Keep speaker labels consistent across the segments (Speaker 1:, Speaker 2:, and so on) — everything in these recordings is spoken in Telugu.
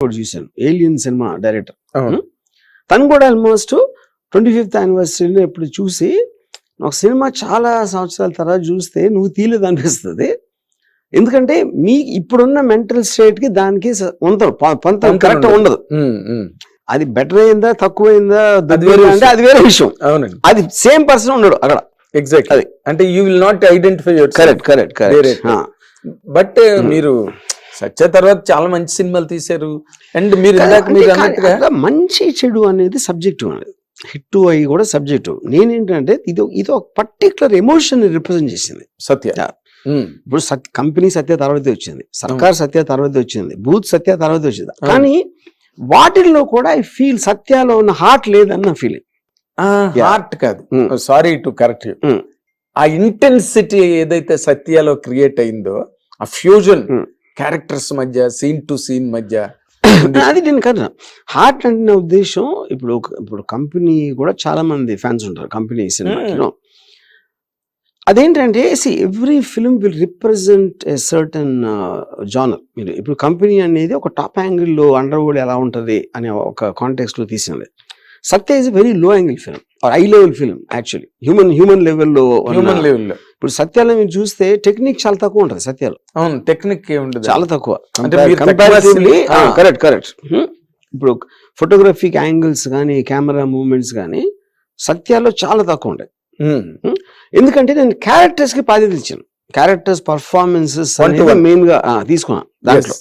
Speaker 1: కూడా చూశాను ఏలియన్ సినిమా డైరెక్టర్. తను కూడా ఆల్మోస్ట్ ట్వంటీ ఫిఫ్త్ యానివర్సరీలో ఇప్పుడు చూసి ఒక సినిమా చాలా సంవత్సరాల తర్వాత చూస్తే నువ్వు తీయలేదు అనిపిస్తుంది. ఎందుకంటే మీ ఇప్పుడున్న మెంటల్ స్టేట్కి దానికి పొంత కరెక్ట్
Speaker 2: ఉండదు.
Speaker 1: అది బెటర్ అయిందా తక్కువ అయిందా
Speaker 2: అది వేరే
Speaker 1: అంటే
Speaker 2: విషయం.
Speaker 1: అది వేరే విషయం.
Speaker 2: అవునండి.
Speaker 1: అది సేమ్ పర్సన్ ఉండడు అక్కడ.
Speaker 2: ఎగ్జాక్ట్
Speaker 1: అది.
Speaker 2: అంటే you will not identify your
Speaker 1: correct correct. Correct
Speaker 2: but మీరు సత్య తర్వాత చాలా మంచి సినిమాలు తీశారు. అండ్ మీరు ఇందాక మీరు అన్నట్టుగా
Speaker 1: మంచి చెడు అనేది సబ్జెక్టివ్ అనేది. హిట్ అయ్యి కూడా సబ్జెక్టివ్ నేనేంటంటే ఇది ఇది ఒక పర్టికులర్ ఎమోషన్ రిప్రజెంట్ చేసింది.
Speaker 2: సత్య.
Speaker 1: ఇప్పుడు కంపెనీ సత్య తర్వాతే వచ్చింది. సర్కార్ సత్య తర్వాతే వచ్చింది. బూత్ సత్య తర్వాతే వచ్చింది. కానీ వాటిల్లో కూడా ఐ ఫీల్ సత్యాలో ఉన్న హార్ట్ లేదన్న ఫీలింగ్.
Speaker 2: హార్ట్ కాదు. Sorry to correct. ఆ ఇంటెన్సిటీ ఏదైతే సత్యాలో క్రియేట్ అయిందో ఆ ఫ్యూజన్. క్యారెక్టర్స్ మధ్య సీన్ టు సీన్ మధ్య.
Speaker 1: అది నేను కదా. హార్ట్ అంటే నా ఉద్దేశం ఇప్పుడు ఇప్పుడు కంపెనీ కూడా చాలా మంది ఫ్యాన్స్ ఉంటారు కంపెనీ సినిమా. అదేంటంటే see every film will represent a certain genre మీరు ఇప్పుడు కంపెనీ అనేది ఒక టాప్ యాంగిల్లో అండర్ వరల్డ్ ఎలా ఉంటుంది అనే ఒక కాంటెక్స్ట్లో తీసినది. Satya is very low angle film high level film actually human human లెవెల్లో
Speaker 2: హ్యూమన్ లెవెల్లో
Speaker 1: ఇప్పుడు సత్యాలో మీరు చూస్తే టెక్నిక్ చాలా తక్కువ ఉంటుంది సత్యాలో.
Speaker 2: అవును టెక్నిక్ ఏముండదు
Speaker 1: చాలా తక్కువ. కరెక్ట్ కరెక్ట్ ఇప్పుడు ఫోటోగ్రఫిక్ యాంగిల్స్ కానీ కెమెరా మూవ్మెంట్స్ కానీ సత్యాల్లో చాలా తక్కువ ఉంటాయి.
Speaker 2: ఉమ్,
Speaker 1: ఎందుకంటే నేను క్యారెక్టర్స్కి బాధ్యత ఇచ్చాను. Characters performances
Speaker 2: one.
Speaker 1: మెయిన్గా తీసుకున్నాను దాంట్లో.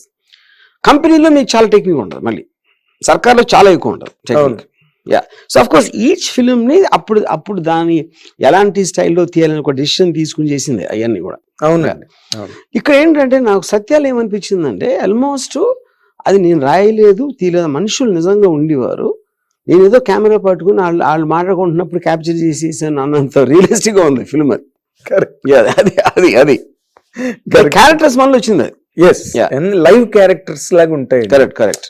Speaker 1: కంపెనీలో మీకు చాలా టెక్నిక్ ఉంటుంది మళ్ళీ. సర్కార్లో చాలా ఎక్కువ ఉంటుంది. Technique ya so of course each film ని అప్పుడు అప్పుడు దాని ఎలాంటి స్టైల్లో తీయాలని ఒక డిసిషన్ తీసుకుని చేసింది అవన్నీ కూడా.
Speaker 2: అవును.
Speaker 1: ఇక్కడ ఏంటంటే నాకు సత్యాలు ఏమనిపించిందంటే ఆల్మోస్ట్ అది నేను రాయలేదు తీయలేదు. మనుషులు నిజంగా ఉండేవారు. నేను ఏదో కెమెరా పట్టుకుని వాళ్ళు వాళ్ళు మాట్లాడుకుంటున్నప్పుడు క్యాప్చర్ చేసేసాను అన్నంత రియలిస్టిక్గా ఉంది ఫిల్మ్ అది. అది అది అది. క్యారెక్టర్స్ మనలో వచ్చింది అది.
Speaker 2: ఎస్. లైవ్ క్యారెక్టర్స్ లాగా ఉంటాయి
Speaker 1: కరెక్ట్ కరెక్ట్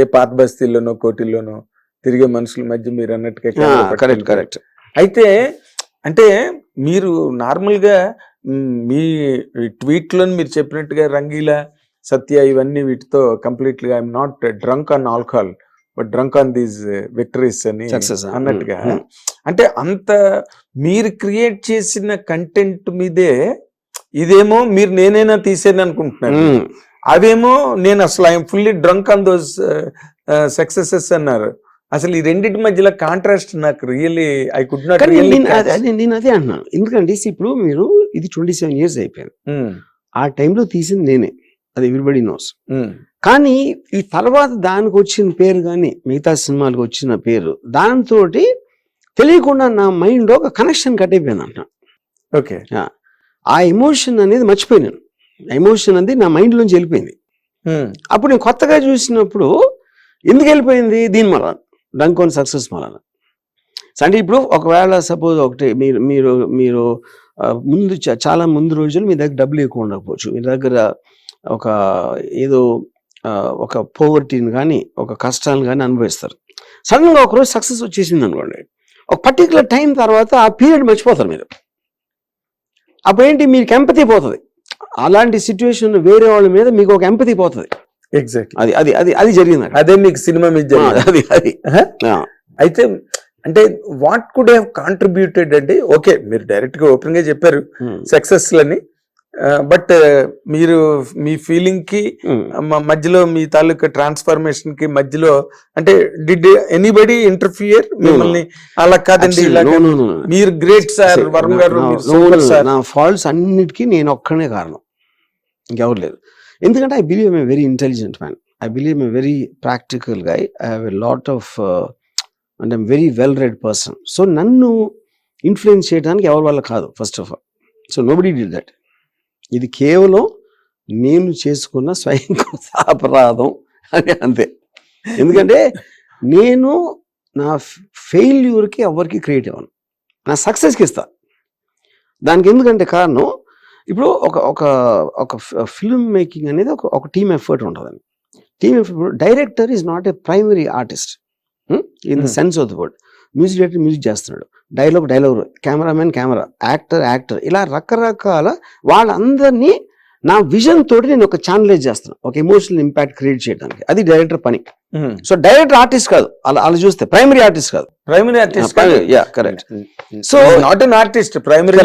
Speaker 2: ఏ పాత బస్తీల్లోనో కోటిల్లోనో తిరిగే మనుషుల మధ్య మీరు అన్నట్టుగా
Speaker 1: కరెక్ట్. కరెక్ట్
Speaker 2: అయితే అంటే మీరు నార్మల్గా మ్, మీ ట్వీట్లో మీరు చెప్పినట్టుగా రంగీలా సత్య ఇవన్నీ వీటితో కంప్లీట్గా I'm not drunk on alcohol but drunk on these victories అని. అన్నట్టుగా. అంటే అంత మీరు క్రియేట్ చేసిన కంటెంట్ మీదే ఇదేమో మీరు నేనైనా తీసేది అనుకుంటున్నారు అవేమో నేను అసలు I'm fully drunk on those successes అన్నారు అసలు ఈ రెండింటి మధ్యలో కాంట్రాస్ట్ నాకు రియల్లీ ఐ కుడ్ నాట్
Speaker 1: నేను అదే- అదే నేను అదే అంటున్నాను ఎందుకంటే ఇప్పుడు మీరు ఇది ట్వంటీ సెవెన్ ఇయర్స్ అయిపోయింది. ఆ టైంలో తీసింది నేనే. అది ఎవ్రీబడి నోస్ కానీ ఈ తర్వాత దానికి వచ్చిన పేరు కానీ మిగతా సినిమాలకు వచ్చిన పేరు దాంతో తెలియకుండా నా మైండ్ ఒక కనెక్షన్ కట్ అయిపోయింది అంట
Speaker 2: ఓకే
Speaker 1: ఆ ఎమోషన్ అనేది మర్చిపోయినాను. ఎమోషన్ అనేది నా మైండ్ నుంచి వెళ్ళిపోయింది. అప్పుడు నేను కొత్తగా చూసినప్పుడు ఎందుకు వెళ్ళిపోయింది? దీని మళ్ళా డంకోన్ సక్సెస్ మళ్ళా అంటే ఇప్పుడు ఒకవేళ సపోజ్ ఒకటి మీరు మీరు మీరు ముందు చ- చాలా ముందు రోజులు మీ దగ్గర డబ్బులు ఎక్కువ ఉండకపోవచ్చు. మీ దగ్గర ఒక ఏదో ఒక పోవర్టీని కానీ ఒక కష్టాలను కానీ అనుభవిస్తారు. సడన్గా ఒకరోజు సక్సెస్ వచ్చేసింది అనుకోండి. ఒక పర్టికులర్ టైం తర్వాత ఆ పీరియడ్ మర్చిపోతారు మీరు. అప్పుడేంటి? మీకు ఎంపతి పోతుంది. అలాంటి సిచ్యువేషన్ వేరే వాళ్ళ మీద మీకు ఒక ఎంపతి పోతుంది.
Speaker 2: ఎగ్జాక్ట్
Speaker 1: అది అది అది అది జరిగింది.
Speaker 2: అదే మీకు సినిమా మీద.
Speaker 1: అది అది.
Speaker 2: అయితే అంటే వాట్ కుడ్ హ్యావ్ కాంట్రిబ్యూటెడ్ అంటే ఓకే మీరు డైరెక్ట్గా ఓపెన్గా చెప్పారు సక్సెస్ లని బట్ మీరు మీ
Speaker 1: ఫీలింగ్కి.
Speaker 2: మ- మధ్యలో మీ తాలూకా ట్రాన్స్ఫర్మేషన్కి మధ్యలో అంటే డిడ్ ఎనీబడి ఇంటర్ఫియర్ మిమ్మల్ని? అలా కాదండి. మీరు గ్రేట్ సార్ వరుణ్ గారు
Speaker 1: నా ఫాల్ట్స్ అన్నిటికీ నేను ఒక్కనే కారణం. ఇంకెవరు లేదు ఎందుకంటే I believe a very intelligent man I believe a very practical guy I have a lot of and I'm very well read person so నన్ను ఇన్ఫ్లుయెన్స్ చేయడానికి ఎవరి వల్ల కాదు first of all so nobody did that ఇది కేవలం నేను చేసుకున్న స్వయం అపరాధం అని అంతే. ఎందుకంటే నేను నా ఫెయిల్యూర్కి ఎవరికి క్రియేట్ అవ్వను. నా సక్సెస్కి ఇస్తా. దానికి ఎందుకంటే కారణం ఇప్పుడు ఒక ఒక ఒక ఫిల్మ్ మేకింగ్ అనేది ఒక ఒక టీమ్ ఎఫర్ట్ ఉంటుందండి team effort director is not a primary artist in the. Sense of the word music director music చేస్తున్నాడు. Dialogue dialogue cameramen camera actor actor ఇలా రకరకాల వాళ్ళందరినీ నా విజన్ తోటి నేను ఒక ఛానలైజ్ చేస్తాను ఒక ఎమోషనల్ ఇంపాక్ట్ క్రియేట్ చేయడానికి. అది డైరెక్టర్ పని. సో డైరెక్టర్ ఆర్టిస్ట్ కాదు. అలా అలా చూస్తే ప్రైమరీ ఆర్టిస్ట్ కాదు.
Speaker 2: Primary artist
Speaker 1: yeah correct
Speaker 2: so not an artist primary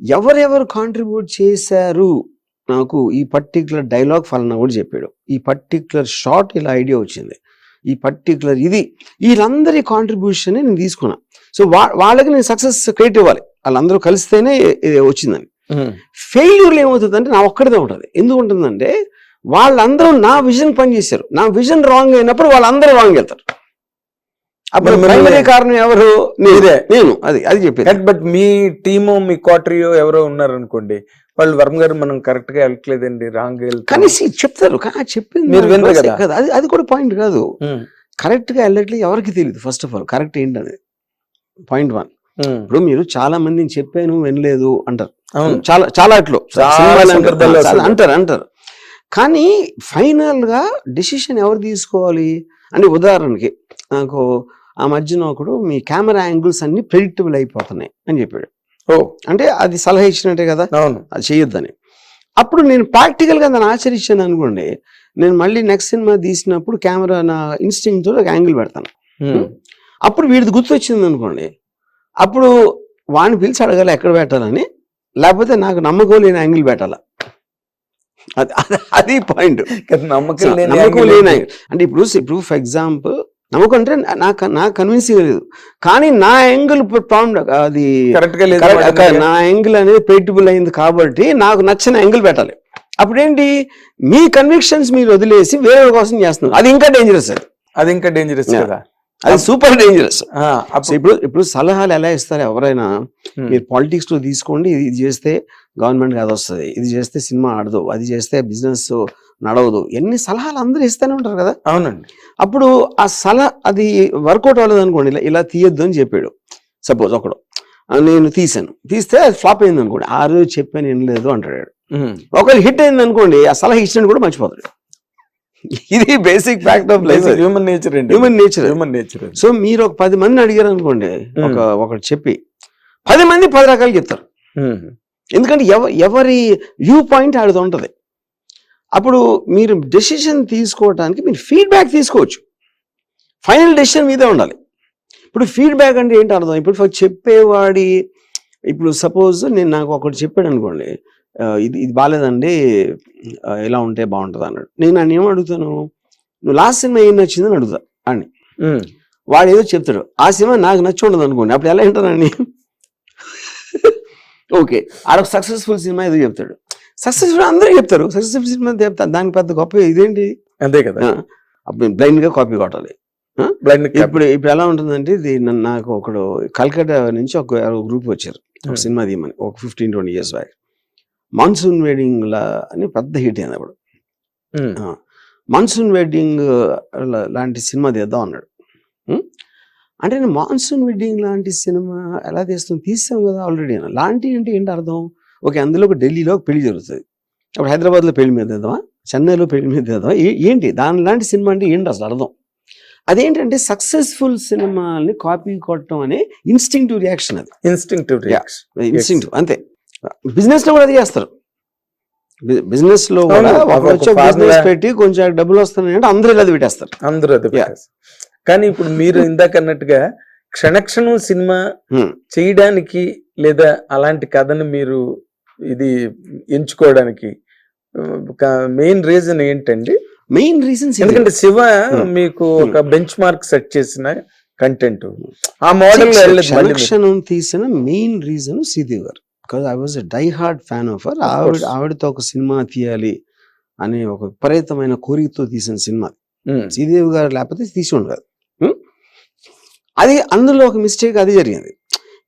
Speaker 1: ఎవరెవరు కాంట్రిబ్యూట్ చేశారు? నాకు ఈ పర్టికులర్ డైలాగ్ ఫలానా కూడా చెప్పాడు. ఈ పర్టికులర్ షార్ట్ ఇలా ఐడియా వచ్చింది. ఈ పర్టికులర్ ఇది. వీళ్ళందరి కాంట్రిబ్యూషన్ నేను తీసుకున్నా. సో వాళ్ళకి నేను సక్సెస్ క్రియేట్ ఇవ్వాలి. వాళ్ళందరూ కలిస్తేనే ఇది వచ్చిందని. ఫెయిల్యూర్లు ఏమవుతుందంటే నా ఒక్కడిదే ఉంటుంది. ఎందుకు ఉంటుందంటే వాళ్ళందరూ నా విజన్ పనిచేశారు. నా విజన్ రాంగ్ అయినప్పుడు వాళ్ళందరూ రాంగ్ వెళ్తారు. అప్పుడు ప్రైమరీ కారణం ఎవరు?
Speaker 2: మీరే.
Speaker 1: నేను. అది అది చెప్పేది.
Speaker 2: బట్ మీ టీము మీ క్వార్టరియో ఎవరో ఉన్నారు అనుకోండి వాళ్ళు వర్మ గారు మనం కరెక్ట్గా వెళ్ళట్లేదండి రాంగ్
Speaker 1: కానీ see, చెప్తారు. చెప్పింది
Speaker 2: మీరు వినరు కదా.
Speaker 1: అది అది కూడా పాయింట్ కాదు. కరెక్ట్గా వెళ్ళట్లేదు ఎవరికి తెలియదు ఫస్ట్ ఆఫ్ ఆల్ కరెక్ట్ ఏంటనేది పాయింట్ వన్ ఇప్పుడు మీరు చాలా మందిని చెప్పాను వినలేదు అంటారు. చాలా చాలా అట్లు. అంటారు. అంటారు కానీ ఫైనల్గా డిసిషన్ ఎవరు తీసుకోవాలి? అంటే ఉదాహరణకి నాకు ఆ మధ్యన ఒకడు మీ కెమెరా యాంగిల్స్ అన్ని ప్రెడిక్టబుల్ అయిపోతున్నాయి అని చెప్పాడు.
Speaker 2: ఓ.
Speaker 1: అంటే అది సలహా ఇచ్చినట్టే కదా?
Speaker 2: అవును.
Speaker 1: అది చేయొద్దని. అప్పుడు నేను ప్రాక్టికల్గా దాన్ని ఆచరించాను అనుకోండి నేను మళ్ళీ నెక్స్ట్ సినిమా తీసినప్పుడు కెమెరా నా ఇన్స్టింగ్తో ఒక యాంగిల్ పెడతాను.
Speaker 2: Hmm.
Speaker 1: అప్పుడు వీడిది గుర్తొచ్చింది అనుకోండి అప్పుడు వాడిని పిలిచి అడగాలి ఎక్కడ పెట్టాలని లేకపోతే నాకు నమ్మకం లేని యాంగిల్ పెట్టాలా. అది అది- పాయింట్
Speaker 2: నమ్మకం లేని.
Speaker 1: అంటే ఇప్పుడు ఇప్పుడు ఫర్ ఎగ్జాంపుల్ నమ్మకం అంటే నాకు నాకు కన్విన్సింగ్ లేదు. కానీ నా యాంగిల్ ప్రాబ్లం అది నా యాంగిల్ అనేది పెయిటబుల్ అయింది కాబట్టి నాకు నచ్చిన యాంగిల్ పెట్టాలి. అప్పుడేంటి? మీ కన్విక్షన్స్ మీరు వదిలేసి వేరే కోసం చేస్తున్నారు. అది ఇంకా డేంజరస్ అది.
Speaker 2: అది ఇంకా డేంజరస్. కదా.
Speaker 1: అది సూపర్ డేంజరస్ ఇప్పుడు ఇప్పుడు సలహాలు ఎలా ఇస్తారు ఎవరైనా. మీరు పాలిటిక్స్లో తీసుకోండి ఇది ఇది చేస్తే గవర్నమెంట్ అది వస్తుంది. ఇది చేస్తే సినిమా ఆడదు అది చేస్తే బిజినెస్ నడవదు. ఎన్ని సలహాలు అందరూ ఇస్తూనే ఉంటారు కదా?
Speaker 2: అవునండి.
Speaker 1: అప్పుడు ఆ సలహా అది వర్కౌట్ అవ్వలేదు అనుకోండి ఇలా ఇలా తీయొద్దు అని చెప్పాడు. సపోజ్ ఒకడు నేను తీసాను. తీస్తే అది ఫ్లాప్ అయింది అనుకోండి. ఆ రోజు చెప్పాను ఏం లేదు అంటాడు. ఒకవేళ హిట్ అయింది అనుకోండి ఆ సలహా ఇచ్చినట్టు కూడా మర్చిపోతాడు. ఇది basic fact of life
Speaker 2: human nature అండి.
Speaker 1: Human nature
Speaker 2: human nature
Speaker 1: so మీరు ఒక పది మందిని అడిగారు అనుకోండి ఒక ఒకటి చెప్పి పది మంది పది రకాలు చెప్తారు. ఎందుకంటే ఎవ ఎవరి వ్యూ పాయింట్ ఆడుతూ ఉంటుంది. అప్పుడు మీరు డెసిషన్ తీసుకోవడానికి మీరు ఫీడ్బ్యాక్ తీసుకోవచ్చు. ఫైనల్ డెసిషన్ మీదే ఉండాలి. ఇప్పుడు ఫీడ్బ్యాక్ అంటే ఏంటి అర్థం? ఇప్పుడు చెప్పేవాడి ఇప్పుడు సపోజ్ నేను నాకు ఒకటి చెప్పాడు అనుకోండి ఇది ఇది బాగాలేదండి ఇలా ఉంటే బాగుంటుంది అన్నాడు. నేను నన్ను ఏం అడుగుతాను? నువ్వు లాస్ట్ సినిమా ఏం నచ్చిందని అడుగుతా వాడు ఏదో చెప్తాడు ఆ సినిమా నాకు నచ్చి ఉండదు అనుకోండి అప్పుడు ఎలా వింటానండి ఓకే ఆడ సక్సెస్ఫుల్ సినిమా ఏదో చెప్తాడు. సక్సెస్ఫుల్ అందరూ చెప్తారు. సక్సెస్ఫుల్ సినిమా చెప్తారు దానికి పెద్ద గొప్ప ఇదేంటి?
Speaker 2: అంతే కదా.
Speaker 1: బ్లైండ్గా కాపీ కొట్టాలి.
Speaker 2: బ్లైండ్
Speaker 1: ఇప్పుడు ఇప్పుడు ఎలా ఉంటుందంటే ఇది నన్ను- నాకు ఒకడు కల్కట్టా నుంచి ఒక గ్రూప్ వచ్చారు. ఒక
Speaker 2: Hmm.
Speaker 1: సినిమా తీయమని ఒక fifteen twenty years back Monsoon Wedding లా అని పెద్ద హిట్ అయింది అప్పుడు మాన్సూన్ వెడ్డింగ్ లాంటి సినిమా తీద్దాం అన్నాడు. ఉం? అంటే నేను మాన్సూన్ వెడ్డింగ్ లాంటి సినిమా ఎలా తీస్తాం? తీసాం కదా ఆల్రెడీ లాంటి అంటే ఏంటి అర్థం? ఓకే అందులో ఒక ఢిల్లీలో ఒక పెళ్ళి జరుగుతుంది. అప్పుడు హైదరాబాద్లో పెళ్ళి మీద తీద్దామా చెన్నైలో పెళ్ళి మీద తీద్దామా ఏంటి? దాని లాంటి సినిమా అంటే ఏంటి అసలు అర్థం? అదేంటంటే సక్సెస్ఫుల్ సినిమాల్ని కాపీ కొట్టడం అనే ఇన్స్టింక్టివ్ రియాక్షన్ అది.
Speaker 2: ఇన్స్టింక్టివ్ రియాక్షన్
Speaker 1: ఇన్స్టింక్టివ్ అంతే. బిజినెస్లో కూడా అది చేస్తారు. బిజినెస్లో కూడా బిజినెస్ పెట్టి కొంచెం డబ్బులు వస్తున్నాయి అంటే అందరూ అది పెట్టేస్తారు.
Speaker 2: అందరూ అది. కానీ ఇప్పుడు మీరు ఇందాక అన్నట్టుగా క్షణక్షణం సినిమా
Speaker 1: Hmm.
Speaker 2: చేయడానికి లేదా అలాంటి కథను మీరు ఇది ఎంచుకోవడానికి మెయిన్ రీజన్ ఏంటండి?
Speaker 1: మెయిన్ రీజన్స్
Speaker 2: ఎందుకంటే శివ
Speaker 1: Hmm.
Speaker 2: మీకు ఒక బెంచ్ మార్క్ సెట్ చేసిన కంటెంట్ ఆ మోడల్.
Speaker 1: క్షణం తీసిన మెయిన్ రీజన్ శ్రీదేవి గారు because I was die hard fan of her ఆవిడ. ఆవిడతో ఒక సినిమా తీయాలి అనే ఒక విపరీతమైన కోరికతో తీసిన సినిమా.
Speaker 2: Hmm.
Speaker 1: శ్రీదేవి గారు లేకపోతే తీసి ఉండదు? అది అందులో ఒక మిస్టేక్ అది జరిగింది.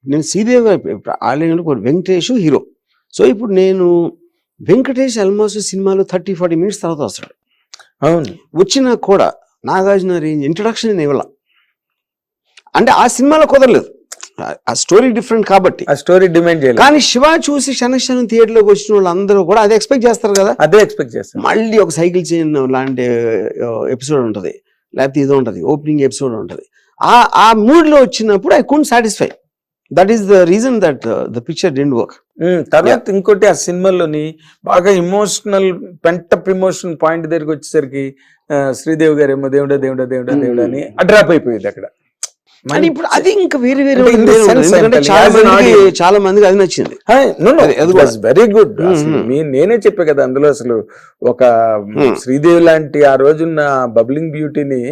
Speaker 1: నేను శ్రీదేవి గారు ఆల్రెడీ వెంకటేష్ హీరో. సో ఇప్పుడు నేను వెంకటేష్ ఆల్మోస్ట్ సినిమాలో థర్టీ ఫార్టీ మినిట్స్ తర్వాత వస్తాడు.
Speaker 2: అవును.
Speaker 1: వచ్చినా కూడా నాగార్జున రేంజ్ ఇంట్రడక్షన్ నేను ఇవ్వాల. అంటే ఆ సినిమాలో కుదరలేదు. ఆ- స్టోరీ డిఫరెంట్ కాబట్టి.
Speaker 2: ఆ స్టోరీ డిమాండ్ చేయాలి
Speaker 1: కానీ శివ చూసి క్షణక్షణం థియేటర్లోకి వచ్చిన వాళ్ళందరూ కూడా అది ఎక్స్పెక్ట్ చేస్తారు కదా.
Speaker 2: అదే ఎక్స్పెక్ట్ చేస్తాను
Speaker 1: మళ్ళీ ఒక సైకిల్ చైన్ లాంటి ఎపిసోడ్ ఉంటుంది. లేకపోతే ఇది ఉంటుంది. ఓపెనింగ్ ఎపిసోడ్ ఉంటుంది. ఆ ఆ మూడ్లో వచ్చినప్పుడు I can satisfy that is the reason that the picture didn't work
Speaker 2: తర్వాత ఇంకోటి ఆ సినిమాలోని బాగా ఇమోషనల్ పెంటప్ ఇమోషన్ పాయింట్ దగ్గరికి వచ్చేసరికి శ్రీదేవి గారు ఏమో దేవుడా దేవుడా దేవుడా. దేవుడా అని డ్రాప్ అయిపోయింది అక్కడ
Speaker 1: ఇప్పుడు అది ఇంకా వేరే వేరే చాలా మందికి అది నచ్చింది.
Speaker 2: వెరీ గుడ్ నేనే చెప్పా కదా అందులో అసలు ఒక. శ్రీదేవి లాంటి ఆ రోజున్న బబ్లింగ్ బ్యూటీని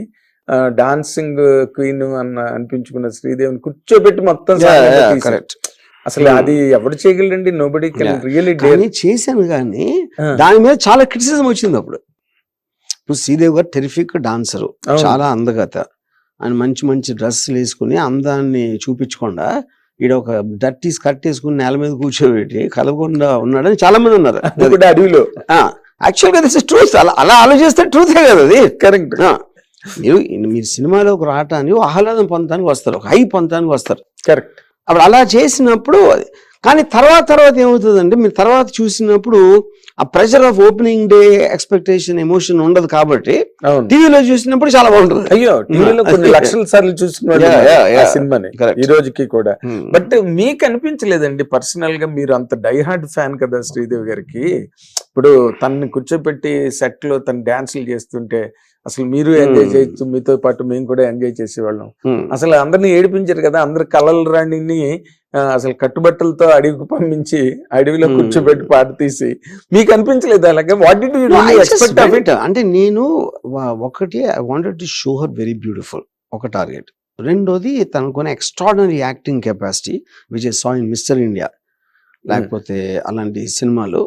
Speaker 2: డాన్సింగ్ క్వీన్ అన్న అనిపించుకున్న శ్రీదేవిని కూర్చోబెట్టి మొత్తం.
Speaker 1: కరెక్ట్
Speaker 2: అసలు. అది ఎవరు చేయగలండి నోబడి. రియలీ
Speaker 1: కానీ చేశాను కానీ. దాని మీద చాలా క్రిటిసిజం వచ్చింది అప్పుడు. ఇప్పుడు శ్రీదేవి గారు టెరిఫిక్ డాన్సరు. చాలా అందగత. ఆయన మంచి మంచి డ్రెస్సులు వేసుకుని అందాన్ని చూపించకుండా ఈడ ఒక డర్టీ స్కర్ట్ వేసుకుని నేల మీద కూర్చోబెట్టి కలవకుండా ఉన్నాడని చాలా మంది ఉన్నారు
Speaker 2: అడవిలో.
Speaker 1: యాక్చువల్గా దిస్ ట్రూత్ అలా అలా ఆలోచిస్తే ట్రూతే కదా అది.
Speaker 2: కరెక్ట్
Speaker 1: మీరు మీరు సినిమాలోకి రావటానికి ఆహ్లాదం పొందడానికి వస్తారు ఒక హై పొందడానికి వస్తారు.
Speaker 2: కరెక్ట్
Speaker 1: అప్పుడు అలా చేసినప్పుడు కానీ తర్వాత తర్వాత ఏమవుతుందంటే మీరు తర్వాత చూసినప్పుడు ఆ pressure of opening day expectation emotion ఉండదు కాబట్టి టీవీలో చూసినప్పుడు చాలా బాగుంటుంది
Speaker 2: అయ్యో టీవీలో కొన్ని. లక్షల సార్లు చూసిన. సినిమాని. ఈ రోజుకి కూడా
Speaker 1: Hmm.
Speaker 2: బట్ మీకు అనిపించలేదండి పర్సనల్గా మీరు అంత డైహార్డ్ ఫ్యాన్ కదా శ్రీదేవి గారికి ఇప్పుడు తనని కూర్చోపెట్టి సెట్లో తన డాన్సులు చేస్తుంటే అసలు మీరు ఎంజాయ్. చేయొచ్చు మీతో పాటు మేము కూడా ఎంజాయ్ చేసేవాళ్ళం. అసలు అందరిని ఏడిపించారు కదా అందరు కలల రాణిని అసలు కట్టుబట్టలతో అడవికి పంపించి అడవిలో. కూర్చోబెట్టి పాట తీసి మీకు అనిపించలేదు అలాగే వాట్ డి ఎక్స్పెక్ట్ ఆఫ్
Speaker 1: అంటే నేను ఒకటి I wanted to show her very beautiful ఒక టార్గెట్ రెండోది తనకున్న extraordinary acting capacity which is saw in Mister India లేకపోతే అలాంటి సినిమాలు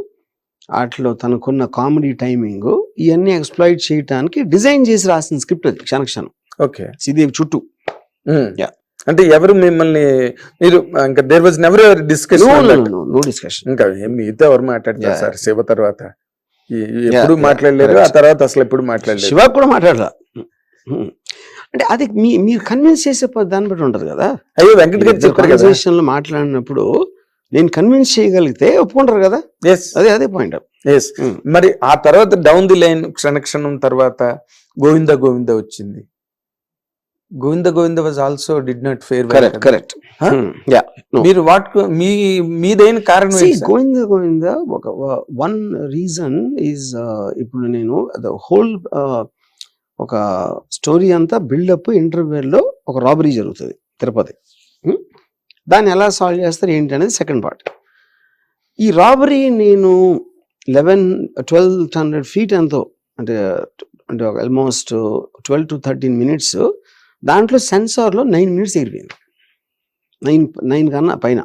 Speaker 1: వాటిలో తనకున్న కామెడీ టైమింగ్ ఇవన్నీ ఎక్స్ప్లాయిట్ చేయడానికి డిజైన్ చేసి రాసిన స్క్రిప్ట్ అది క్షణక్షణం
Speaker 2: ఓకే.
Speaker 1: శ్రీదేవి చుట్టూ.
Speaker 2: అంటే ఎవరు మిమ్మల్ని మీరు ఇంకా there was never ever discussion
Speaker 1: no discussion
Speaker 2: ఇంకా మీతో ఎవరు మాట్లాడతారు. సార్? శివ తర్వాత. ఎప్పుడు మాట్లాడలేరు ఆ. తర్వాత అసలు ఎప్పుడు మాట్లాడలేదు.
Speaker 1: శివ కూడా మాట్లాడలా. అంటే అది మీ మీరు కన్విన్స్ చేసే దాన్ని బట్టి ఉంటది కదా.
Speaker 2: అయ్యో వెంకట్ గారు చెప్పారు
Speaker 1: మాట్లాడినప్పుడు నేను కన్విన్స్ చేయగలిగితే ఒప్పుకుంటారు కదా?
Speaker 2: ఎస్
Speaker 1: అదే అదే పాయింట్
Speaker 2: ఎస్ మరి ఆ తర్వాత డౌన్ ది లైన్ క్షణక్షణం తర్వాత గోవింద గోవింద వచ్చింది. Govinda Govinda was also did not fare
Speaker 1: correct correct? Yeah
Speaker 2: మీరు వాట్ మీ మీదైన కారణం?
Speaker 1: గోవింద గోవింద ఒక వన్ రీజన్ ఈజ్ ఇప్పుడు నేను ద హోల్ ఒక స్టోరీ అంతా బిల్డప్ ఇంటర్వ్యూలో ఒక రాబరీ జరుగుతుంది తిరుపతి. Hmm? దాన్ని ఎలా సాల్వ్ చేస్తారు ఏంటి అనేది సెకండ్ పార్ట్ ఈ రాబరీ నేను లెవెన్ ట్వెల్వ్ హండ్రెడ్ ఫీట్ ఎంతో అంటే అంటే almost twelve to thirteen minutes దాంట్లో సెన్సార్లో నైన్ మినిట్స్ ఎగిరిపోయింది. నైన్ నైన్ కన్నా పైన.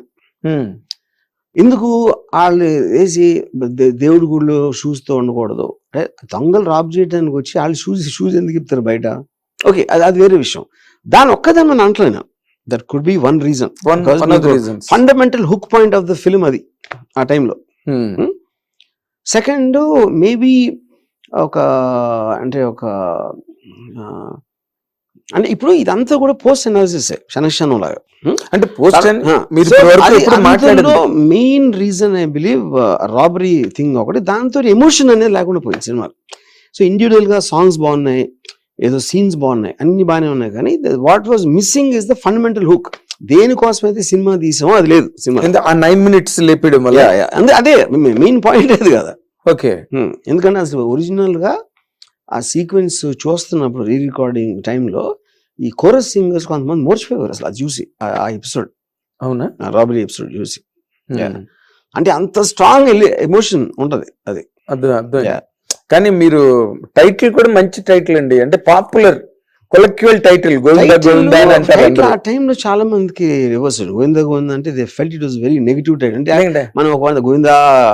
Speaker 1: ఎందుకు వాళ్ళు వేసి దేవుడి గుడిలో షూస్తో ఉండకూడదు? అంటే దొంగలు రాబ్ చేయడానికి వచ్చి వాళ్ళు షూస్ షూస్ ఎందుకు ఇస్తారు బయట? ఓకే అది అది వేరే విషయం. దాని ఒక్కదాన్ని మనం అంటలేను that could be one reason. Fundamental hook point of the film అది ఆ టైంలో
Speaker 2: Hmm.
Speaker 1: సెకండ్ మేబీ ఒక అంటే ఒక అంటే ఇప్పుడు ఇదంతా కూడా పోస్ట్ అనాలిసిస్ క్షణక్షణం లాగా.
Speaker 2: అంటే post
Speaker 1: main reason I believe robbery thing ఒకటి దాంతో ఎమోషన్ అనేది లేకుండా పోయింది సినిమా సో ఇండివిజువల్గా సాంగ్స్ బాగున్నాయి ఏదో సీన్స్ బాగున్నాయి. అన్ని బాగానే ఉన్నాయి కానీ what was missing is the fundamental hook దేనికోసం అయితే సినిమా తీసామో అది లేదు సినిమా.
Speaker 2: ఆ నైన్ మినిట్స్ లేపేయడం వల్ల?
Speaker 1: Yeah. అందే మెయిన్ పాయింట్ అది కదా.
Speaker 2: Okay
Speaker 1: Hmm. ఎందుకంటే అసలు ఒరిజినల్గా ఆ సీక్వెన్స్ చూస్తున్నప్పుడు రీ రికార్డింగ్ టైంలో ఈ కోరస్ సింగర్స్ కొంతమంది మోర్చిపోయారు అసలు అది చూసి ఆ- ఎపిసోడ్
Speaker 2: అవునా?
Speaker 1: రాబరీ ఎపిసోడ్ చూసి.
Speaker 2: Hmm.
Speaker 1: అంటే అంత స్ట్రాంగ్ ఎమోషన్ ఉంటది అది.
Speaker 2: అర్థం అర్థం. కానీ మీరు టైటిల్ కూడా మంచి టైటిల్ అండి. అంటే popular colloquial title Govinda Govinda అని అంటారు
Speaker 1: Title
Speaker 2: అందరూ.
Speaker 1: ఆ టైంలో చాలా మందికి రివర్స్ గోవింద గోవింద అంటే they felt it was very negative title అంటే మనం ఒక వంద గోవింద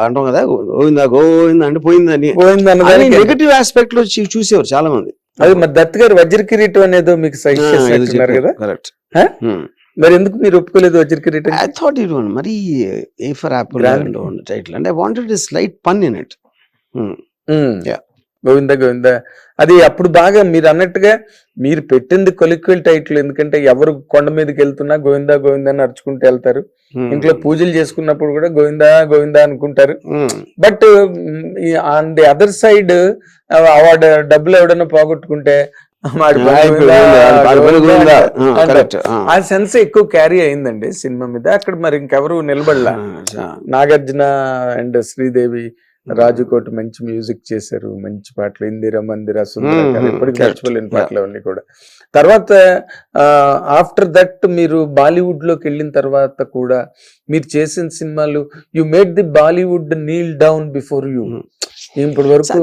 Speaker 1: అంటాం కదా గోవింద గోవింద అంటే పోయిందని.
Speaker 2: గోవింద
Speaker 1: నెగిటివ్ ఆస్పెక్ట్లో చూసేవారు చాలా మంది.
Speaker 2: అది మరి దత్ గారు వజ్ర కిరీటం అనేదో మీకు చేస్తున్నారు కదా?
Speaker 1: Correct
Speaker 2: Huh? మరి ఎందుకు మీరు ఒప్పుకోలేదు వజ్ర కిరీటం?
Speaker 1: ఐ థాట్ ఇట్ వన్ మరి ఏ ఫర్ యాపిల్. టైటిల్ అంటే I wanted slight pun in it.
Speaker 2: Govinda Govinda. అది అప్పుడు బాగా మీరు అన్నట్టుగా మీరు పెట్టింది కొలిక్వల్ టైటిల్ ఎందుకంటే ఎవరు కొండ మీదకి వెళ్తున్నా గోవింద గోవింద అని అరుచుకుంటూ వెళ్తారు. ఇంట్లో పూజలు చేసుకున్నప్పుడు కూడా గోవింద గోవింద అనుకుంటారు. But on the other side వాడు డబ్బులు ఎవడన్నా పోగొట్టుకుంటే. ఆ సెన్స్ ఎక్కువ క్యారీ అయిందండి సినిమా మీద. అక్కడ మరి ఇంకెవరు నిలబడలా? నాగార్జున అండ్ శ్రీదేవి రాజుకోట మంచి మ్యూజిక్ చేశారు మంచి పాటలు. ఇందిరా మందిర సుందర
Speaker 1: Hmm,
Speaker 2: ఇప్పటికి. మర్చిపోలేని పాటలు అవన్నీ కూడా. తర్వాత ఆఫ్టర్ దట్ మీరు బాలీవుడ్లోకి వెళ్ళిన తర్వాత కూడా మీరు చేసిన సినిమాలు you made the Bollywood kneel down before you
Speaker 1: Hmm.
Speaker 2: ఇప్పటి వరకు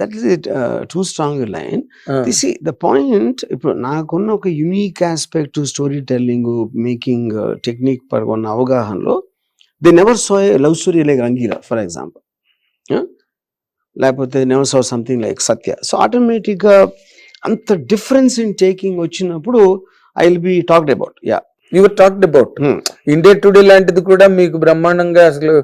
Speaker 1: that it too strong line
Speaker 2: ఆ,
Speaker 1: సి ద పాయింట్ ఇప్పుడు నాకున్న ఒక unique aspect story telling making technique పరంగా ఉన్న అవగాహనలో they never saw love story like Rangeela for example లేకపోతే never saw something like Satya so ఆటోమేటిక్గా అంత డిఫరెన్స్ ఇన్ టేకింగ్ వచ్చినప్పుడు I will be talked about yeah
Speaker 2: your talked about India Today లాంటిది కూడా మీకు బ్రహ్మాండంగా అసలు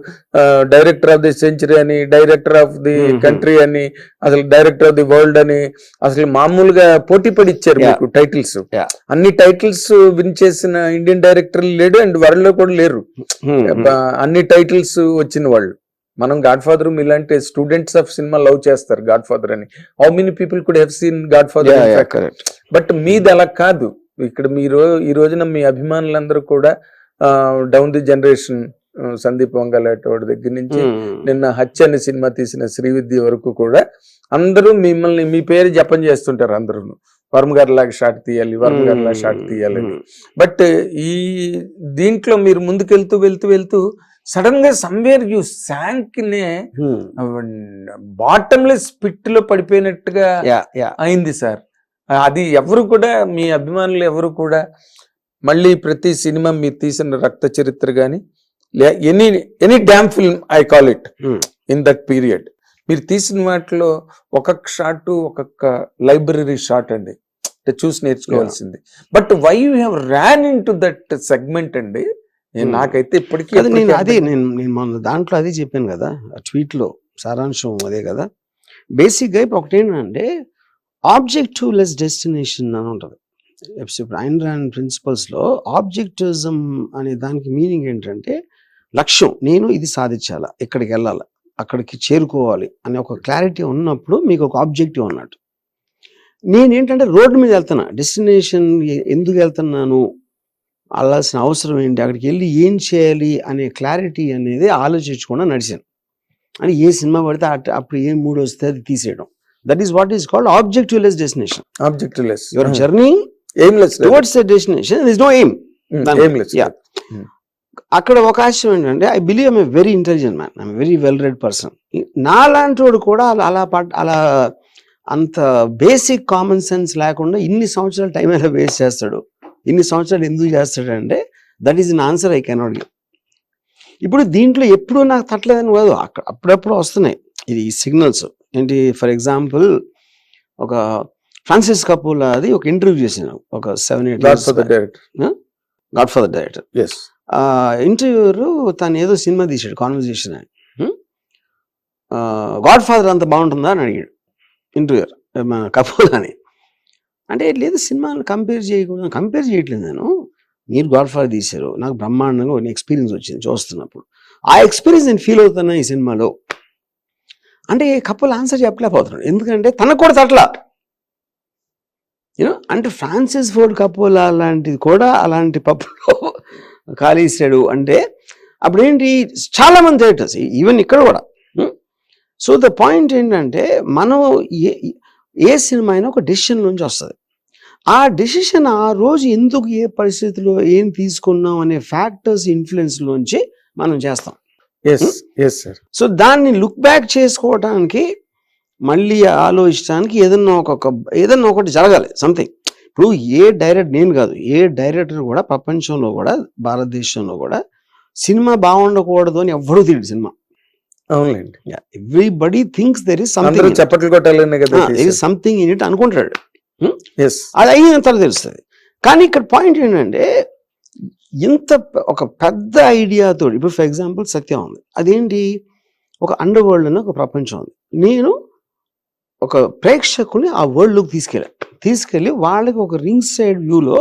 Speaker 2: డైరెక్టర్ ఆఫ్ ది సెంచరీ అని డైరెక్టర్ ఆఫ్ ది. కంట్రీ అని అసలు డైరెక్టర్ ఆఫ్ ది వరల్డ్ అని అసలు మామూలుగా పోటీ పడి ఇచ్చారు. మీకు టైటిల్స్. అన్ని టైటిల్స్ విన్ చేసిన ఇండియన్ డైరెక్టర్ లేడు అండ్ వరల్డ్లో కూడా లేరు. బ- అన్ని టైటిల్స్ వచ్చిన వాళ్ళు. మనం గాడ్ ఫాదర్ ఇలాంటి స్టూడెంట్స్ ఆఫ్ సినిమా లవ్ చేస్తారు గాడ్ ఫాదర్ అని how many people could have seen Godfather but మీది అలా కాదు. ఇక్కడ మీరు ఈ రోజున మీ అభిమానులందరూ కూడా డౌన్ ది జనరేషన్ సందీప్ వంగలేటోడి దగ్గర నుంచి నిన్న హత్య అనే సినిమా తీసిన శ్రీవిద్య వరకు కూడా అందరూ మిమ్మల్ని మీ పేరు జపం చేస్తుంటారు అందరూ వర్మ గారి లాగా షాట్ తీయాలి వర్మ గారి లాగా షాట్ తీయాలని. బట్ ఈ దీంట్లో మీరు ముందుకెళ్తూ వెళ్తూ వెళ్తూ సడన్గా సమ్వేర్ యూ శాంక్ నే బాటమ్లెస్ పిట్లో పడిపోయినట్టుగా అయింది సార్. అది ఎవరు కూడా మీ అభిమానులు ఎవరు కూడా మళ్ళీ ప్రతి సినిమా మీరు తీసిన రక్త చరిత్ర కానీ any any damn film I call it. In that period. మీరు తీసిన వాటిలో ఒక్కొక్క షాట్ ఒక్కొక్క లైబ్రరీ షాట్ అండి. అంటే చూసి నేర్చుకోవాల్సింది. But why you have ran into that that segment అండి నేను. నాకైతే ఇప్పటికీ
Speaker 1: అది నేను అదే నేను నేను మన దాంట్లో అదే చెప్పాను కదా ఆ ట్వీట్లో సారాంశం అదే కదా. బేసిక్గా ఇప్పుడు ఒకటి ఏంటంటే ఆబ్జెక్టివ్ లెస్ డెస్టినేషన్ అని ఉంటుంది. ఇప్పుడు ఐన్ ర్యాండ్ ప్రిన్సిపల్స్లో ఆబ్జెక్టివిజం అనే దానికి మీనింగ్ ఏంటంటే లక్ష్యం నేను ఇది సాధించాలా ఇక్కడికి వెళ్ళాలి అక్కడికి చేరుకోవాలి అనే ఒక క్లారిటీ ఉన్నప్పుడు మీకు ఒక ఆబ్జెక్టివ్ ఉన్నట్టు నేనేంటంటే రోడ్డు మీద వెళ్తున్నా డెస్టినేషన్ ఎందుకు వెళ్తున్నాను వెళ్ళాల్సిన అవసరం ఏంటి? అక్కడికి వెళ్ళి ఏం చేయాలి అనే క్లారిటీ అనేది ఆలోచించకుండా నడిచాను. అని ఏ సినిమా పడితే అట్- అప్పుడు ఏ మూడ్ వస్తే అది తీసేయడం. That is what is called objective less destination
Speaker 2: objective less
Speaker 1: your journey
Speaker 2: aim less
Speaker 1: towards destination is no aim. అక్కడ ఒక ఆశయం ఏంటంటే I believe I'm a very intelligent man I'm very well read person నా లాంటి వాడు కూడా అలా అలా అంత బేసిక్ కామన్ సెన్స్ లేకుండా ఇన్ని సంవత్సరాలు టైం ఎలా వేస్ట్ చేస్తాడు? ఇన్ని సంవత్సరాలు ఎందుకు చేస్తాడంటే that is an answer I cannot give ఇప్పుడు దీంట్లో ఎప్పుడు నాకు తట్టలేదని కాదు అక్కడ అప్పుడప్పుడు వస్తున్నాయి. ఇది సిగ్నల్స్ ఏంటి? ఫర్ ఎగ్జాంపుల్ ఒక ఫ్రాన్సిస్ కపూర్ అది ఒక ఇంటర్వ్యూ చేసాను ఒక seven eight
Speaker 2: god director
Speaker 1: god for the director
Speaker 2: as
Speaker 1: interviewer తను ఏదో సినిమా తీసాడు కాన్వర్జేషన్ అని గాడ్ ఫాదర్ అంత బాగుంటుందా అని అడిగాడు. ఇంటర్వ్యూర్ మన కపూర్ అని. అంటే లేదు సినిమాని కంపేర్ చేయకూడదు. కంపేర్ చేయట్లేదు నేను. మీరు గాడ్ ఫాదర్ తీశారు. నాకు బ్రహ్మాండంగా ఒక ఎక్స్పీరియన్స్ వచ్చింది చూస్తున్నప్పుడు. ఆ ఎక్స్పీరియన్స్ నేను ఫీల్ అవుతున్నా ఈ సినిమాలో. అంటే కప్పులు ఆన్సర్ చెప్పలేకపోతున్నాడు ఎందుకంటే తనకు కూడా తట్లా యూనో అంటే ఫ్రాన్సిస్ ఫోర్డ్ కపోలా లాంటిది కూడా అలాంటి పప్పులో కాలేసాడు అంటే అప్పుడు ఏంటి చాలా థియేటర్స్ ఈవెన్ ఇక్కడ కూడా. సో ద పాయింట్ ఏంటంటే మనం ఏ సినిమా అయినా ఒక డెసిషన్ నుంచి వస్తుంది. ఆ డెసిషన్ ఆ రోజు ఎందుకు ఏ పరిస్థితిలో ఏం తీసుకున్నాం అనే ఫ్యాక్టర్స్ ఇన్ఫ్లుయెన్స్ లోంచి మనం చేస్తాం. సో దాన్ని లుక్ బ్యాక్ చేసుకోవడానికి మళ్ళీ ఆలోచించడానికి ఏదన్నా ఒక ఏదన్నా ఒకటి జరగాలి సంథింగ్ ఇప్పుడు ఏ డైరెక్ట్ నేను కాదు ఏ డైరెక్టర్ కూడా ప్రపంచంలో కూడా భారతదేశంలో కూడా సినిమా బాగుండకూడదు అని ఎవ్వరూ తెలియదు సినిమా.
Speaker 2: అవునులేండి.
Speaker 1: Everybody thinks there is something
Speaker 2: చప్పట్లు కొట్టాలనే కదా
Speaker 1: సంథింగ్ ఇన్ ఇట్ అనుకుంటాడు అది అయిన తర్వాత తెలుస్తుంది. కానీ ఇక్కడ పాయింట్ ఏంటంటే ఇంత ఒక పెద్ద ఐడియాతో ఇప్పుడు ఫర్ ఎగ్జాంపుల్ సత్యం ఉంది. అదేంటి? ఒక అండర్ వరల్డ్ అని ఒక ప్రపంచం ఉంది. నేను ఒక ప్రేక్షకుని ఆ వరల్డ్లోకి తీసుకెళ్ళాను తీసుకెళ్ళి. వాళ్ళకి ఒక రింగ్ సైడ్ వ్యూలో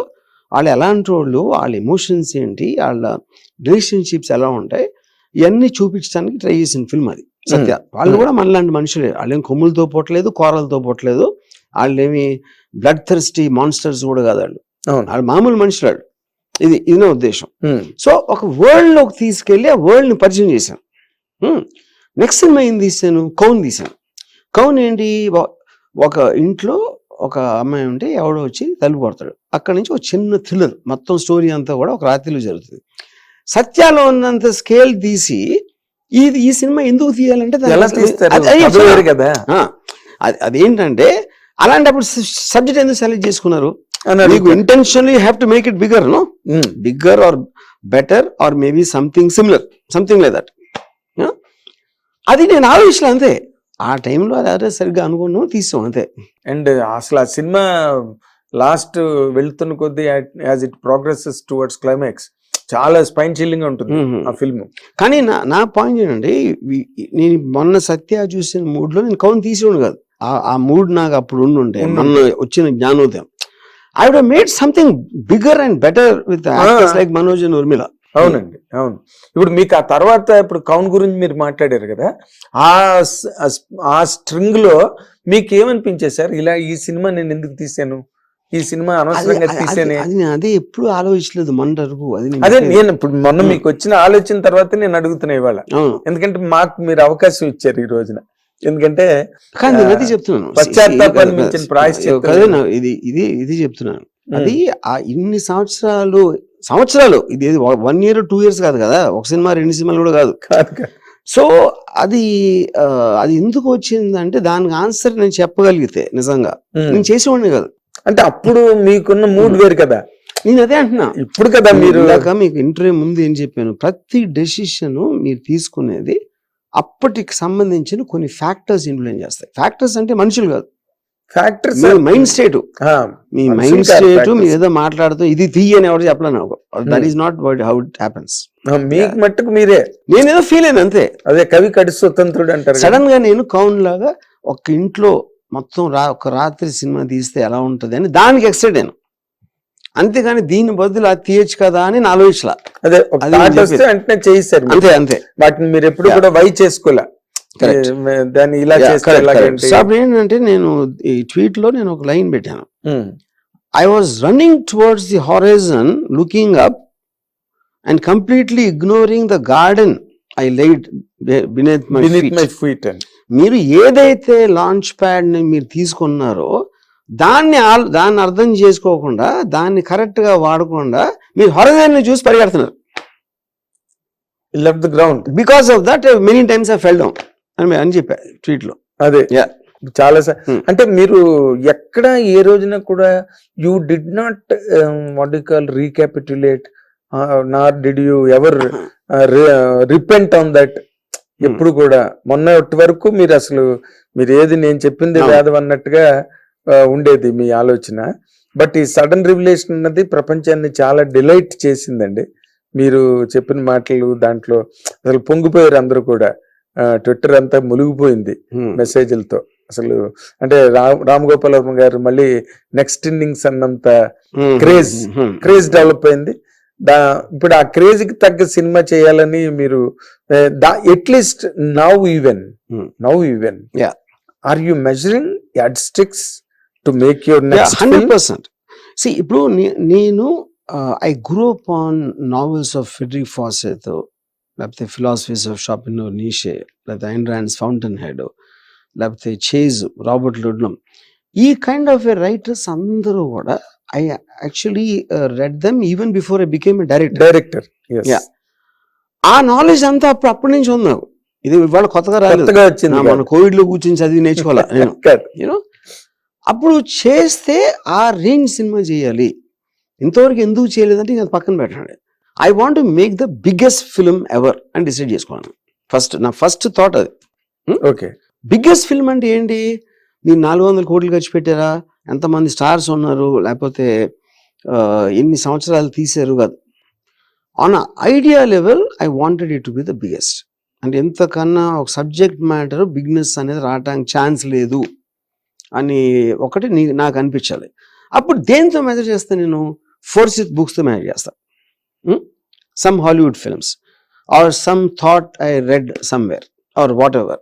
Speaker 1: వాళ్ళు ఎలాంటి వాళ్ళు వాళ్ళ ఎమోషన్స్ ఏంటి వాళ్ళ రిలేషన్షిప్స్ ఎలా ఉంటాయి ఇవన్నీ చూపించడానికి ట్రై చేసిన ఫిల్మ్ అది సత్య. వాళ్ళు కూడా మనలాంటి మనుషులే. వాళ్ళేం కొమ్ములతో పోవట్లేదు కూరలతో పోవట్లేదు వాళ్ళు ఏమి బ్లడ్ థర్స్టీ మాన్స్టర్స్ కూడా కాదు వాళ్ళు. వాళ్ళు మామూలు మనుషులు వాళ్ళు. ఇది ఇది నా ఉద్దేశం సో ఒక వరల్డ్లోకి తీసుకెళ్ళి ఆ వరల్డ్ని పరిచయం చేశాను నెక్స్ట్ సినిమా ఏం తీసాను కౌన్ తీసాను కౌన్ ఏంటి? ఒక ఇంట్లో ఒక అమ్మాయి ఉంటే ఎవడో వచ్చి తలుపు కొడతాడు. అక్కడి నుంచి ఒక చిన్న థ్రిల్లర్ మొత్తం స్టోరీ అంతా కూడా ఒక రాత్రిలో జరుగుతుంది. సత్యాలో ఉన్నంత స్కేల్ తీసి ఇది ఈ సినిమా ఎందుకు తీయాలంటే
Speaker 2: కదా.
Speaker 1: అదేంటంటే అలాంటప్పుడు సబ్జెక్ట్ ఎందుకు సెలెక్ట్ చేసుకున్నారు? మీకు
Speaker 2: అడుగుతారు.
Speaker 1: Intentionally have to make it bigger no bigger or better or maybe something similar something like that అది నేను ఆలోచించలే అంతే. ఆ టైంలో అది అదే సరిగ్గా అనుకున్నాం తీసాం అంతే.
Speaker 2: అండ్ అసలు ఆ సినిమా లాస్ట్ వెళ్తున్న కొద్దీ as it progresses towards climax చాలా స్పైన్ చిల్లింగ్ ఉంటుంది ఆ ఫిల్మ్
Speaker 1: కానీ నా నా పాయింట్ ఏంటంటే నేను మొన్న సత్య చూసిన మూడ్లో నేను కౌన్ తీసేవాడు కాదు. ఆ- మూడ్ నాకు అప్పుడు ఉండుంటే. మొన్న వచ్చిన జ్ఞానోదయం. I would made something bigger and better with like Manoj and Urmila
Speaker 2: అవునండి అవును. ఇప్పుడు మీకు ఆ తర్వాత ఇప్పుడు కౌన్ గురించి మీరు మాట్లాడారు కదా ఆ ఆ స్- ఆ స్ట్రింగ్లో మీకు ఏమనిపించేది సార్ ఇలా ఈ సినిమా నేను ఎందుకు తీసాను ఈ సినిమా అనవసరంగా తీసానే.
Speaker 1: అది ఎప్పుడు ఆలోచించలేదు మొన్న వరకు. అది నేను
Speaker 2: అదే. నేను ఇప్పుడు మొన్న. మీకు వచ్చిన ఆలోచన తర్వాత నేను అడుగుతున్నా ఇవాళ. ఎందుకంటే మాకు మీరు అవకాశం ఇచ్చారు ఈ రోజున. ఎందుకంటే
Speaker 1: కానీ నేను అది చెప్తున్నాను. ఇది- ఇది ఇది ఇది చెప్తున్నాను. అది ఆ ఇన్ని సంవత్సరాలు సంవత్సరాలు ఇది వన్ ఇయర్ టూ ఇయర్స్ కాదు కదా? ఒక సినిమా రెండు సినిమాలు కూడా కాదు. సో అది అది ఎందుకు వచ్చిందంటే దానికి ఆన్సర్ నేను చెప్పగలిగితే నిజంగా. నేను చేసేవాడిని కాదు.
Speaker 2: అంటే అప్పుడు మీకున్న మూడ్ వేరు కదా.
Speaker 1: నేను అదే అంటున్నా.
Speaker 2: ఇప్పుడు కదా మీరు
Speaker 1: ఇందాక మీకు ఇంటర్వ్యూ ముందు ఏం చెప్పాను? ప్రతి డెసిషన్ మీరు తీసుకునేది అప్పటికి సంబంధించిన కొన్ని ఫ్యాక్టర్స్ ఇన్ఫ్లుయెన్స్ చేస్తాయి. ఫ్యాక్టర్స్ అంటే మనుషులు కాదు.
Speaker 2: ఫ్యాక్టర్స్
Speaker 1: మైండ్ స్టేట్ మీ మైండ్ స్టేట్. మీరు ఏదో మాట్లాడుతూ ఇది తీయని ఎవరు చెప్పలేను that. Is not what how it happens
Speaker 2: మీకు మట్టుకు మీరే.
Speaker 1: నేను ఏదో ఫీల్ అయిన అంతే.
Speaker 2: అదే కవి కడి స్వతంత్రుడు అంటారు.
Speaker 1: సడన్గా నేను కౌన్ లాగా ఒక ఇంట్లో మొత్తం రా ఒక రాత్రి సినిమా తీస్తే ఎలా ఉంటది అని దానికి ఎక్సైట్ అయ్యాను అంతేగాని దీని బదులు అది తీయచ్చు కదా అని నా ఆలోచించలా
Speaker 2: అదే. వెంటనే చేయిస్తారు.
Speaker 1: అంతే అంతే.
Speaker 2: వాటిని మీరు ఎప్పుడు. కూడా వై చేసుకోలే. మే- దాన్ని ఇలా
Speaker 1: అప్పుడు ఏంటంటే నేను ఈ ట్వీట్లో నేను ఒక లైన్ పెట్టాను. I was running towards the horizon, looking up and completely ignoring the garden. I laid be- beneath
Speaker 2: అని
Speaker 1: మీరు ఏదైతే లాంచ్ ప్యాడ్ని మీరు తీసుకున్నారో దాన్ని దాన్ని అర్థం చేసుకోకుండా దాన్ని కరెక్ట్గా వాడకుండా మీరు హొరజన్ని చూసి పరిగెడుతున్నారు.
Speaker 2: Left the ground
Speaker 1: because of that many times I fell down అని అని చెప్పా ట్వీట్లో.
Speaker 2: అదే. చాలా సా-
Speaker 1: Hmm.
Speaker 2: అంటే మీరు ఎక్కడ ఏ రోజున కూడా you did not what you call recapitulate not did you ever repent on that ఎప్పుడు కూడా మొన్నటి వరకు మీరు అసలు మీరు ఏది నేను చెప్పింది. వేదం అన్నట్టుగా ఉండేది మీ ఆలోచన బట్ ఈ సడన్ రివిలేషన్ అన్నది ప్రపంచాన్ని చాలా డిలైట్ చేసిందండి మీరు చెప్పిన మాటలు దాంట్లో అసలు పొంగిపోయారు అందరూ కూడా ట్విట్టర్ అంతా మునిగిపోయింది
Speaker 1: Hmm.
Speaker 2: మెసేజ్లతో అసలు అంటే రామ్ రామ్ గోపాల్ వర్మ గారు మళ్ళీ నెక్స్ట్ ఇన్నింగ్స్ అన్నంత
Speaker 1: Hmm. Hmm.
Speaker 2: క్రేజ్ డెవలప్ అయింది దా ఇప్పుడు ఆ క్రేజ్కి తగ్గ సినిమా చేయాలని మీరు at least now even. Now even. Are you measuring yardsticks to make your next
Speaker 1: hundred percent see ఇప్పుడు నేను I grow up on novels of Frederick Forsyth లేకపోతే ఫిలాసఫీస్ ఆఫ్ షాపింగ్ నీషే లేకపోతే ఐన్ ర్యాండ్స్ ఫౌంటైన్ హెడ్ లేకపోతే చేజ్ రాబర్ట్ లుడ్లం ఈ కైండ్ ఆఫ్ ఎ రైటర్స్ అందరూ కూడా I actually read them even before I became a director
Speaker 2: director.
Speaker 1: ఆ నాలెడ్జ్ అంతా అప్పుడు అప్పటి నుంచి ఉంది నాకు ఇది ఇవాళ కొత్తగా రాలేదు. మన కోవిడ్లో కూర్చొని చదివి నేర్చుకోవాలా? నేను. యూనో అప్పుడు చేస్తే ఆ రేంజ్ సినిమా చేయాలి. ఇంతవరకు ఎందుకు చేయలేదంటే ఇంకా పక్కన పెట్టండి I want make the biggest film ever అని డిసైడ్ చేసుకోవాలి. ఫస్ట్ నా ఫస్ట్ థాట్ అది.
Speaker 2: ఓకే
Speaker 1: బిగ్గెస్ట్ ఫిల్మ్ అంటే ఏంటి? మీరు నాలుగు వందల కోట్లు ఖర్చు పెట్టారా? ఎంతమంది స్టార్స్ ఉన్నారు? లేకపోతే ఎన్ని సంవత్సరాలు తీశారు? కాదు. On idea level I wanted it to be the biggest అంటే ఎంతకన్నా ఒక సబ్జెక్ట్ మ్యాటర్ బిగ్నెస్ అనేది రావడానికి ఛాన్స్ లేదు అని ఒకటి నీ నాకు అనిపించాలి. అప్పుడు దేంతో మెజర్ చేస్తాను నేను? ఫోర్స్ బుక్స్తో మేనేజ్ చేస్తాను some Hollywood films or some thought I read somewhere or whatever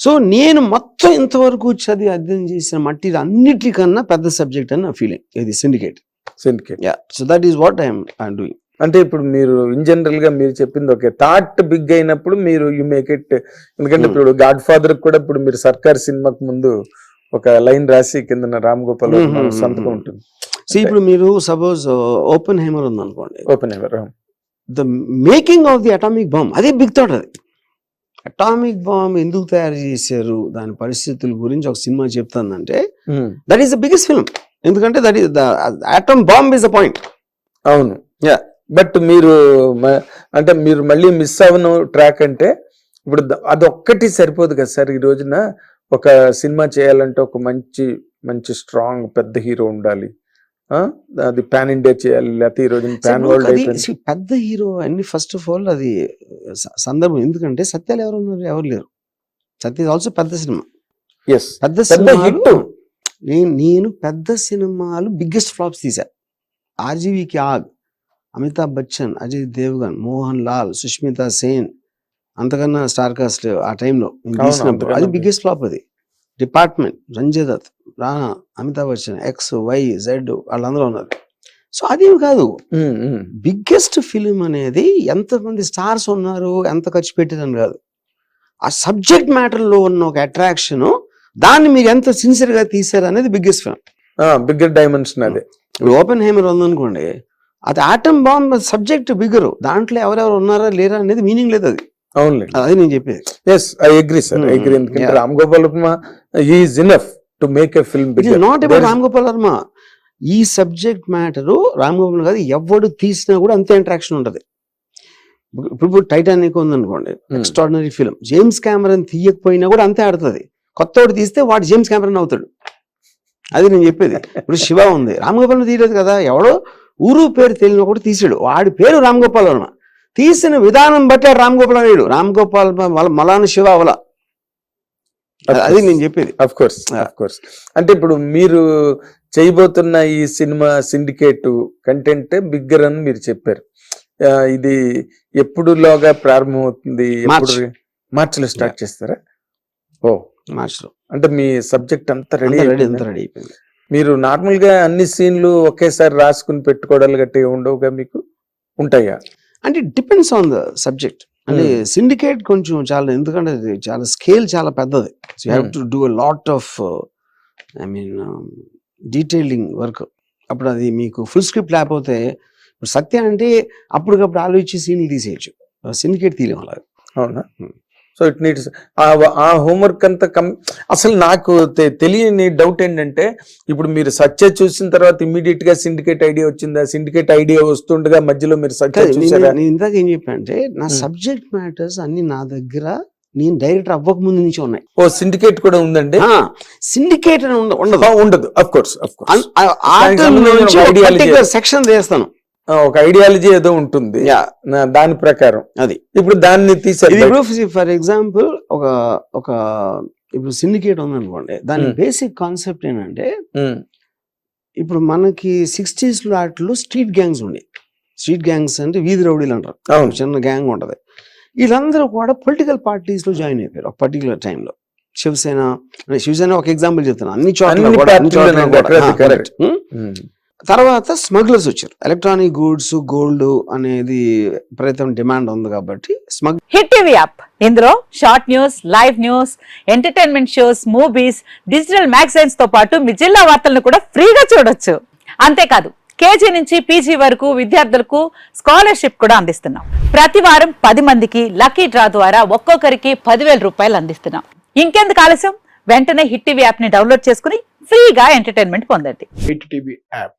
Speaker 1: so నేను మొత్తం ఇంతవరకు చదివి అధ్యయనం చేసిన మట్టి అన్నిటికన్నా పెద్ద సబ్జెక్ట్ అని నా ఫీలింగ్ ఇది syndicate
Speaker 2: syndicate
Speaker 1: yeah so that is what I'm I'm doing
Speaker 2: అంటే ఇప్పుడు మీరు ఇన్ జనరల్గా మీరు చెప్పింది ఓకే థాట్ బిగ్ అయినప్పుడు మీరు యు మేక్ ఇట్ ఎందుకంటే
Speaker 1: Hmm.
Speaker 2: ఇప్పుడు గాడ్ ఫాదర్ కూడా ఇప్పుడు మీరు సర్కార్ సినిమాకు ముందు ఒక లైన్ రాసి కింద రామ్ గోపాల్
Speaker 1: Hmm, hmm,
Speaker 2: సంతకం. ఉంటుంది.
Speaker 1: సో ఇప్పుడు మీరు సపోజ్ ఓపెన్ హేమర్ ఉందనుకోండి.
Speaker 2: Oppenheimer
Speaker 1: the making of the atomic bomb అదే బిగ్ థాట్ అది. అటామిక్ బాంబ్ ఎందుకు తయారు చేశారు? దాని పరిస్థితుల గురించి ఒక సినిమా చెప్తుందంటే that is the biggest film ఎందుకంటే that is the atom bomb is the point
Speaker 2: అవును.
Speaker 1: Yeah.
Speaker 2: బట్ మీరు అంటే మీరు మళ్ళీ మిస్ అవ్వను ట్రాక్ అంటే ఇప్పుడు అదొక్కటి సరిపోదు కదా సార్. ఈ రోజున ఒక సినిమా చేయాలంటే ఒక మంచి మంచి స్ట్రాంగ్ పెద్ద హీరో ఉండాలి? అది పాన్ ఇండియా చేయాలి లేకపోతే ఈ పాన్ వరల్డ్
Speaker 1: పెద్ద హీరో అన్ని ఫస్ట్ ఆఫ్ ఆల్ అది సందర్భం. ఎందుకంటే సత్యాలు ఎవరు ఉన్నారు? ఎవరు లేరు. సత్య ఆల్సో పెద్ద సినిమా.
Speaker 2: ఎస్
Speaker 1: పెద్ద
Speaker 2: హిట్
Speaker 1: నేను నేను పెద్ద సినిమాలు బిగ్గెస్ట్ ఫ్లాప్స్ తీసా ఆర్జీవికి ఆగ్. అమితాబ్ బచ్చన్ అజయ్ దేవ్గన్ మోహన్ లాల్ సుష్మితా సేన్ అంతకన్నా స్టార్ కాస్ట్ ఆ టైంలో తీసినప్పుడు. అది బిగ్గెస్ట్ ఫ్లాప్ అది. Department Sanjay Dutt Rana Amitabh Bachchan X Y Z వాళ్ళందరూ ఉన్నారు. సో అదేం కాదు. బిగ్గెస్ట్ ఫిలిం అనేది ఎంతమంది స్టార్స్ ఉన్నారు ఎంత ఖర్చు పెట్టారని కాదు. ఆ సబ్జెక్ట్ మ్యాటర్లో ఉన్న ఒక అట్రాక్షన్ దాన్ని మీరు ఎంత సిన్సియర్గా తీశారు అనేది బిగ్గెస్ట్ ఫిలిం.
Speaker 2: బిగ్గర్ డైమెన్షన్ అదే
Speaker 1: ఓపెన్ హేమర్ ఉందనుకోండి అది ఆటమ్ బాంబ్ సబ్జెక్ట్ బిగ్గరు. దాంట్లో ఎవరెవరు ఉన్నారా లేరా అనేది మీనింగ్ లేదు అది.
Speaker 2: అవునులే.
Speaker 1: అది నేను చెప్పేది.
Speaker 2: Yes I agree sir I agree ఎందుకంటే. Ram Gopal Varma is enough to make a film
Speaker 1: it not about Ram Gopal Varma ఈ సబ్జెక్ట్ మ్యాటర్ రామ్ గోపాల్ కాదు ఎవడు తీసినా కూడా అంతే ఇంట్రాక్షన్ ఉంటది. ఇప్పుడు టైటానిక్ ఉందనుకోండి
Speaker 2: Hmm.
Speaker 1: Extraordinary film James Cameron తీయకపోయినా కూడా అంతే ఆడుతుంది. కొత్తవాడు తీస్తే వాడు జేమ్స్ కెమెరన్ అవుతాడు. అది నేను చెప్పేది. ఇప్పుడు శివ ఉంది. రామ్ గోపాల్ తీయలేదు కదా. ఎవడో ఊరు పేరు తెలియని ఒకటి తీసాడు. వాడి పేరు రామ్ గోపాల్ వర్మ తీసిన విధానం బట్టి రామ్ గోపాల్ అనేడు రామ్ గోపాల్ మల- మలాన శివ అవల. అది నేను చెప్పేది.
Speaker 2: Of course. అఫ్ కోర్స్ అంటే ఇప్పుడు మీరు చేయబోతున్న ఈ సినిమా సిండికేట్ కంటెంట్ బిగ్గర్ అని మీరు చెప్పారు. ఇది ఎప్పుడులోగా ప్రారంభమవుతుంది? ఎప్పుడు మార్చిలో స్టార్ట్ చేస్తారా? ఓ.
Speaker 1: మార్చిలో.
Speaker 2: అంటే మీ సబ్జెక్ట్ అంతా రెడీ
Speaker 1: రెడీ అంతా రెడీ అయిపోయింది.
Speaker 2: మీరు నార్మల్గా అన్ని సీన్లు ఒకేసారి రాసుకుని పెట్టుకోవడాలు గట్టి ఉండవుగా మీకు? ఉంటాయా?
Speaker 1: అంటే డిపెండ్స్ ఆన్ ద సబ్జెక్ట్. అంటే
Speaker 2: Hmm.
Speaker 1: సిండికేట్ కొంచెం చాలా ఎందుకంటే చాలా స్కేల్ చాలా పెద్దది you have
Speaker 2: Hmm.
Speaker 1: To do lot of I mean detailing work అప్పుడు అది మీకు ఫుల్ స్క్రిప్ట్ లేకపోతే ఇప్పుడు సత్య అంటే అప్పటికప్పుడు ఆలోచించి సీన్లు తీసేయచ్చు సిండికేట్ తీయలేం అలా
Speaker 2: అవునా
Speaker 1: Hmm.
Speaker 2: So it needs a homework అంతా కం అసలు నాకు తెలియని డౌట్ ఏంటంటే ఇప్పుడు మీరు సత్య చూసిన తర్వాత ఇమీడియట్గా సిండికేట్ ఐడియా వచ్చిందా? సిండికేట్ ఐడియా వస్తుండగా మధ్యలో మీరు సత్య చూసారా?
Speaker 1: నేను ఇందాక ఏం చెప్పాను అంటే నా
Speaker 2: Hmm.
Speaker 1: సబ్జెక్ట్ మ్యాటర్స్ అన్ని నా దగ్గర నేను డైరెక్టర్ అవ్వక ముందు నుంచి ఉన్నాయి.
Speaker 2: ఓ సిండికేట్ కూడా ఉందండి?
Speaker 1: సిండికేట్ అని ఉండ- ఉండదు.
Speaker 2: ఉండదు. అఫ్ కోర్స్
Speaker 1: సెక్షన్ చేస్తాను
Speaker 2: ఒక ఐడియాలజీ ఏదో ఉంటుంది. దాని ప్రకారం.
Speaker 1: అది.
Speaker 2: ఇప్పుడు దాన్ని.
Speaker 1: ఇప్పుడు ఫర్ ఎగ్జాంపుల్ ఒక ఒక ఇప్పుడు సిండికేట్ ఉందనుకోండి. దాని. బేసిక్ కాన్సెప్ట్ ఏంటంటే ఇప్పుడు మనకి సిక్స్టీస్లో వాటిలో స్ట్రీట్ గ్యాంగ్స్ ఉండే. స్ట్రీట్ గ్యాంగ్స్ అంటే వీధి రౌడీలు అంటారు. చిన్న గ్యాంగ్ ఉంటది. వీళ్ళందరూ కూడా పొలిటికల్ పార్టీస్లో జాయిన్ అయిపోయారు ఒక పర్టికులర్ టైంలో శివసేన శివసేన ఒక ఎగ్జాంపుల్ చెప్తాను అన్ని చోట్ల తర్వాత స్మగ్లర్స్ వచ్చారు. ఎలక్ట్రానిక్ గూడ్స్ గోల్డ్ అనేది విపరీతం డిమాండ్ ఉంది కాబట్టి స్మగ్
Speaker 3: హిట్ టీవీ యాప్ ఇందులో short news live news entertainment shows movies digital మ్యాగజైన్స్తో పాటు మీ జిల్లా వార్తలను కూడా ఫ్రీగా చూడొచ్చు. అంతేకాదు కేజీ నుంచి పీజీ వరకు విద్యార్థులకు స్కాలర్షిప్ కూడా అందిస్తున్నాం. ప్రతి వారం పది మందికి లక్కీ డ్రా ద్వారా ఒక్కొక్కరికి పదివేల రూపాయలు అందిస్తున్నాం. ఇంకెందుకు ఆలస్యం? వెంటనే హిట్ టీవీ యాప్ని డౌన్లోడ్ చేసుకుని ఫ్రీగా ఎంటర్టైన్మెంట్ పొందండి.
Speaker 4: Hit TV app